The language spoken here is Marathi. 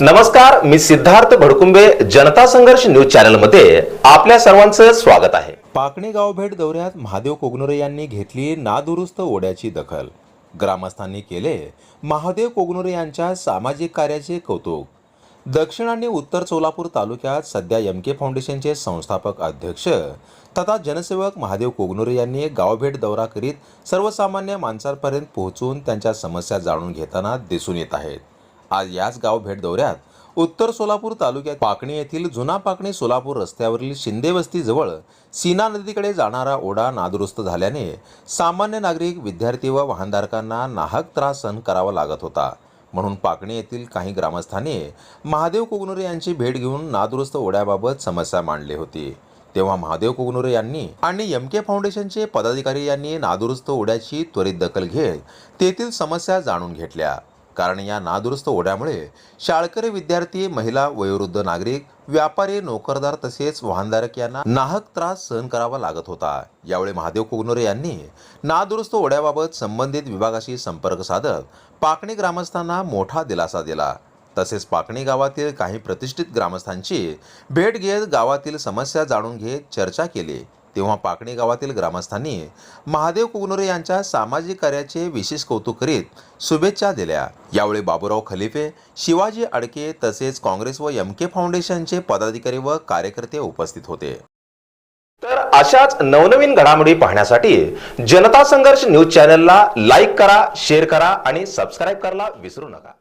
नमस्कार मी सिद्धार्थ भडकुंबे जनता संघर्ष न्यूज चॅनलमध्ये आपल्या सर्वांचं स्वागत आहे. पाकणे गाव भेट दौऱ्यात महादेव कोगनोरे यांनी घेतली नादुरुस्त ओढ्याची दखल. ग्रामस्थांनी केले महादेव कोगनोरे यांच्या सामाजिक कार्याचे कौतुक. दक्षिण आणि उत्तर सोलापूर तालुक्यात सध्या एम के फाउंडेशनचे संस्थापक अध्यक्ष तथा जनसेवक महादेव कोगनोरे यांनी गावभेट दौरा करीत सर्वसामान्य माणसांपर्यंत पोहोचून त्यांच्या समस्या जाणून घेताना दिसून येत आहेत. आज याच गाव भेट दौऱ्यात उत्तर सोलापूर तालुक्यात पाकणी येथील जुना पाकणी सोलापूर रस्त्यावरील शिंदे वस्तीजवळ सीना नदीकडे जाणारा ओढा नादुरुस्त झाल्याने सामान्य नागरिक विद्यार्थी व वाहनधारकांना नाहक त्रास सहन करावा लागत होता. म्हणून पाकणी येथील काही ग्रामस्थांनी महादेव कोगनुरे यांची भेट घेऊन नादुरुस्त ओढ्याबाबत समस्या मांडली होती. तेव्हा महादेव कोगनुरे यांनी आणि एम के फाउंडेशनचे पदाधिकारी यांनी नादुरुस्त ओढ्याची त्वरित दखल घेत तेथील समस्या जाणून घेतल्या. कारण या नादुरुस्त ओढ्यामुळे शाळकरी विद्यार्थी महिला वयोवृद्ध नागरिक व्यापारी नोकरदार तसेच वाहनधारक यांना नाहक त्रास सहन करावा लागत होता. यावेळी महादेव कोगनोरे यांनी नादुरुस्त ओढ्याबाबत संबंधित विभागाशी संपर्क साधत पाकणी ग्रामस्थांना मोठा दिलासा दिला. तसेच पाकणी गावातील काही प्रतिष्ठित ग्रामस्थांची भेट घेत गावातील समस्या जाणून घेत चर्चा केली. तेव्हा पाकणी गावातील ग्रामस्थांनी महादेव कुगनोरे यांच्या सामाजिक कार्याचे विशेष कौतुक करीत शुभेच्छा दिल्या. यावेळी बाबूराव खलिफे शिवाजी अडके तसेच काँग्रेस व एम के फाउंडेशनचे पदाधिकारी व कार्यकर्ते उपस्थित होते. तर अशाच नवनवीन घडामोडी पाहण्यासाठी जनता संघर्ष न्यूज चॅनलला लाईक करा शेअर करा आणि सबस्क्राईब करायला विसरू नका.